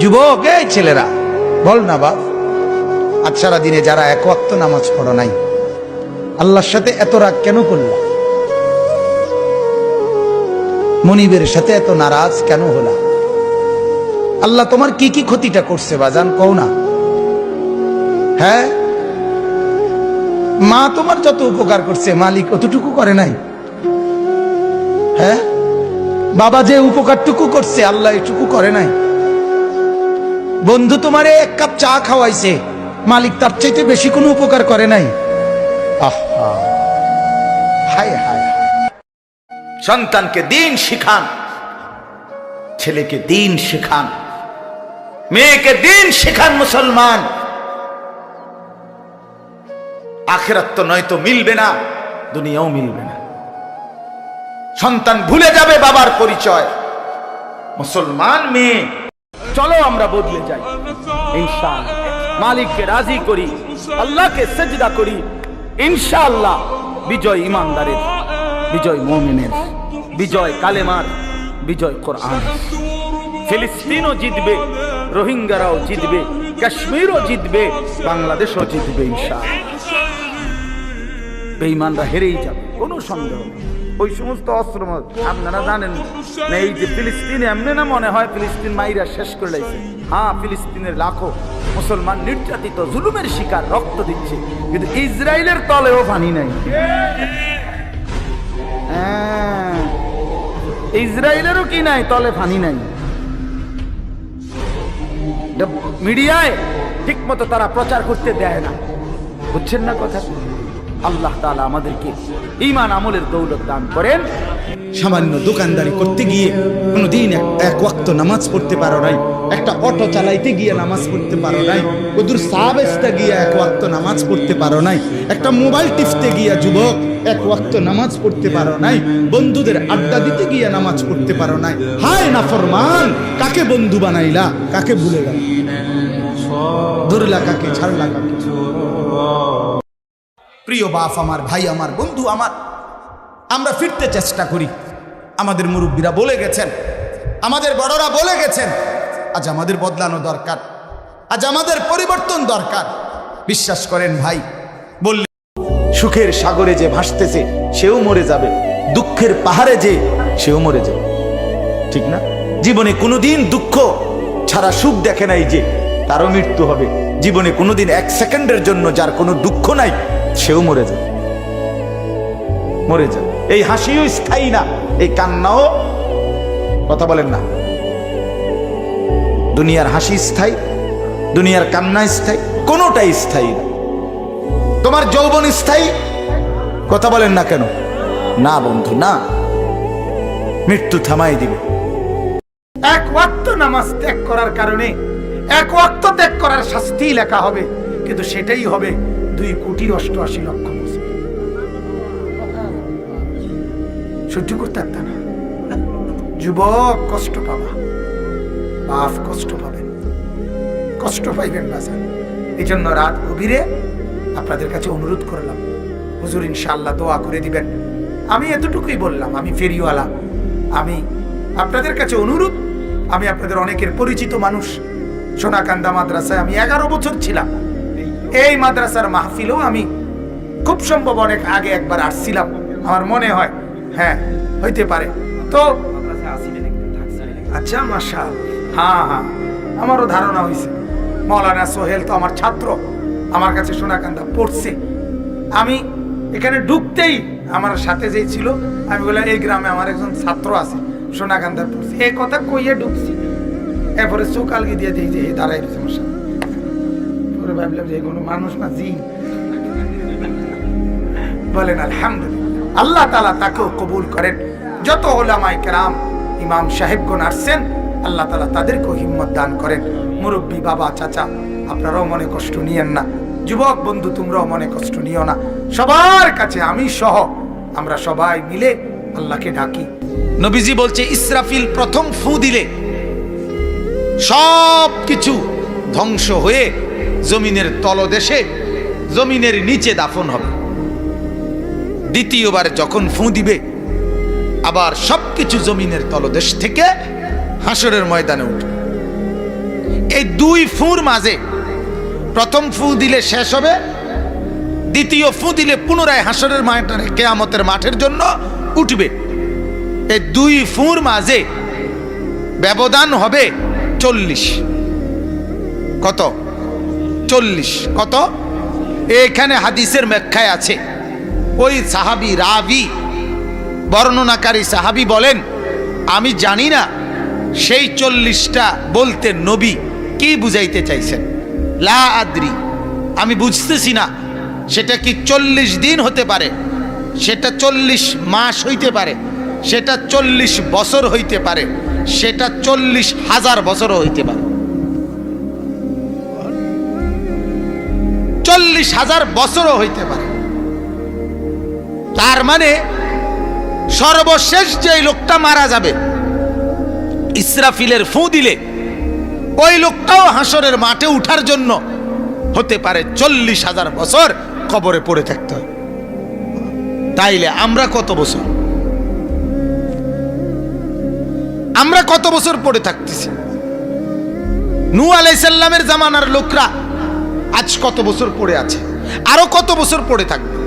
যুবক, এই ছেলেরা। বল না বাপ, আজ সারা দিনে যারা এক ওয়াক্ত নামাজ পড়ো নাই, আল্লাহর সাথে এত রাগ কেন করলা? মনিবের সাথে এত নারাজ কেন হলা? আল্লাহ তোমার কি কি ক্ষতিটা করছে বাজান কও না। হ্যাঁ? মা তোমার যত উপকার করছে, মালিক অতটুকু করে নাই। হ্যাঁ? বাবা যে উপকারটুকু করছে, আল্লাহ এটুকু করে নাই। বন্ধু তোমারে এক কাপ চা খাওয়াইছে। মালিক তার চাইতে বেশি কোনো উপকার করে নাই। সন্তানকে দিন শিখান। ছেলেকে দিন শেখান। মেয়েকে দিন শেখান মুসলমান। আখেরাত তো নয়তো মিলবে না, দুনিয়াও মিলবে না। সন্তান ভুলে যাবে বাবার পরিচয়। মুসলমান মেয়ে চলো আমরা বদলে যাই। ইনশাআল্লাহ। মালিককে রাজি করি, আল্লাহকে সেজদা করি, ইনশাআল্লাহ। বিজয় ইমানদারের, বিজয় মুমিনের, বিজয় কালেমার, বিজয় কোরআন ফিলিস্তিনও জিতবে, রোহিঙ্গারাও জিতবে, কাশ্মীরও জিতবে, বাংলাদেশও জিতবে ইনশাআল্লাহ। বেঈমানরা হেরেই যাবে, কোনো সন্দেহ নেই। ওই সমস্ত অস্ত্র আপনারা জানেন না এই যে ফিলিস্তিন এমনি না মনে হয় ফিলিস্তিন মাইরা শেষ করে লাইছে। হ্যাঁ ফিলিস্তিনের লাখো মুসলমান নির্যাতিত জুলুমের শিকার রক্ত দিচ্ছে। কিন্তু ইসরায়েলের তলেও পানি নাই। হ্যাঁ, ইসরায়েলেরও কি নাই তলে পানি নাই। মিডিয়ায় ঠিক মতো তারা প্রচার করতে দেয় না। বুঝছেন না কথা? আল্লাহ তালা আমাদেরকে ঈমান আমলের দৌলত দান করেন। সামান্য দোকানদারি করতে গিয়ে কোনোদিন এক- ওয়াক্ত নামাজ পড়তে পারো নাই, একটা অটো চালাইতে গিয়ে নামাজ পড়তে পারো নাই ওদূর চা গিয়ে এক ওয়াক্ত নামাজ পড়তে পারো নাই, একটা মোবাইল টিপতে গিয়ে যুবক এক ওয়াক্ত নামাজ পড়তে পারো নাই, বন্ধুদের আড্ডা দিতে গিয়ে নামাজ পড়তে পারো নাই। হায় না ফরমান, কাকে বন্ধু বানাইলা, কাকে ভুলে গেল? ধরলা কাকে, ছাড়লা কাকে? প্রিয় বাপ আমার, ভাই আমার, বন্ধু আমার, আমরা ফিরতে চেষ্টা করি। আমাদের মুরব্বীরা বলে গেছেন, আমাদের বড়রা বলে গেছেন, আজ আমাদের বদলানো দরকার, আজ আমাদের পরিবর্তন দরকার। বিশ্বাস করেন ভাই, বললে সুখের সাগরে যে ভাসতেছে, সেও মরে যাবে। দুঃখের পাহাড়ে যে, সেও মরে যাবে। ঠিক না? জীবনে কোনোদিন দুঃখ ছাড়া সুখ দেখে নাই যে, তারও মৃত্যু হবে। জীবনে কোনোদিন এক সেকেন্ডের জন্য যার কোনো দুঃখ নাই সেও মরে যাবে। মরে যাবে। এই হাসিও স্থায়ী না, এই কান্নাও কথা বলেন না। দুনিয়ার হাসি স্থায়ী, দুনিয়ার কান্না স্থায়ী, কোনোটাই স্থায়ী না। তোমার যৌবন স্থায়ী, কথা বলেন না কেন? না বন্ধু, না। মৃত্যু থামাই দিবে। এক ওয়াক্ত নামাজ ত্যাগ করার কারণে, এক ওয়াক্ত ত্যাগ করার শাস্তি লেখা হবে, কিন্তু সেটাই হবে দুই কোটি অষ্টআশি লক্ষ মুসলিম সহ্য করতে পারত না। যুবক, কষ্ট পাবা। বাপ, কষ্ট পাবেন। কষ্ট পাইবেন বাজার এই জন্য রাত গভীরে আপনাদের কাছে অনুরোধ করলাম। হুজুর, ইনশাআল্লাহ দোয়া করে দিবেন। আমি এতটুকুই বললাম, আমি ফেরিওয়ালা। আমি আপনাদের কাছে অনুরোধ, আমি আপনাদের অনেকের পরিচিত মানুষ। সোনাকান্দা মাদ্রাসায় আমি এগারো বছর ছিলাম। এই মাদ্রাসার মাহফিলেও আমি খুব সম্ভব অনেক আগে একবার আসছিলাম। আমার মনে হয় হ্যাঁ হইতে পারে। তো আচ্ছা মাসা হ্যাঁ হ্যাঁ আমারও ধারণা হয়েছে মৌলানা সোহেল তো আমার ছাত্র, আমার কাছে সোনাকান্দা পড়ছে। আমি এখানে ঢুকতেই আমার সাথে যে ছিল, আমি বললাম, এই গ্রামে আমার একজন ছাত্র আছে সোনাকান্দার পড়ছে। এই কথা কইয়ে ঢুকছি। এরপরে চোকালকে দিয়ে দিই দাঁড়াই রয়েছে ভাবলাম যে কোনো মানুষ না জিন। বলেন, আলহামদুলিল্লাহ। আল্লাহ তালা তাকেও কবুল করেন। যত ওলামাই কেরাম, ইমাম সাহেবগণ আসছেন, আল্লাহ তালা তাদেরকেও হিম্মত দান করেন। মুরব্বী বাবা, চাচা, আপনারাও মনে কষ্ট নিয়েন না। যুবক বন্ধু, তোমরাও মনে কষ্ট নিও না। সবার কাছে আমি সহ, আমরা সবাই মিলে আল্লাহকে ডাকি। নবীজি বলছে, ইসরাফিল প্রথম ফু দিলে সব কিছু ধ্বংস হয়ে জমিনের তলদেশে, জমিনের নিচে দাফন হবে। দ্বিতীয়বার যখন ফু দিবে, আবার সবকিছু জমিনের তলদেশ থেকে হাসরের ময়দানে উঠবে। এই দুই ফুঁর মাঝে প্রথম ফু দিলে শেষ হবে, দ্বিতীয় ফু দিলে পুনরায় হাসরের মাঠের কেয়ামতের মাঠের জন্য উঠবে। এই দুই ফুঁর মাঝে ব্যবধান হবে চল্লিশ। কত? চল্লিশ। কত? এখানে হাদিসের ব্যাখ্যায় আছে। ওই সাহাবি রাবি, বর্ণনাকারী সাহাবি বলেন, আমি জানি না সেই চল্লিশটা বলতে নবী কি বুঝাইতে চাইছেন। লা আদ্রি, আমি বুঝতেছি না, সেটা কি চল্লিশ দিন হতে পারে? সেটা চল্লিশ মাস হইতে পারে, সেটা চল্লিশ বছর হইতে পারে, সেটা চল্লিশ হাজার বছরও হইতে পারে। চল্লিশ হাজার বছরও হইতে পারে। তার মানে সর্বশেষ যে লোকটা মারা যাবে, ইসরাফিলের ফু দিলে ওই লোকটাও হাসরের মাঠে উঠার জন্য হতে পারে চল্লিশ হাজার বছর কবরে পড়ে থাকতে হয়। তাইলে আমরা কত বছর? আমরা কত বছর পড়ে থাকতেছি? নু আলাইসাল্লামের জামানার লোকরা আজ কত বছর পড়ে আছে? আরও কত বছর পড়ে থাকবে?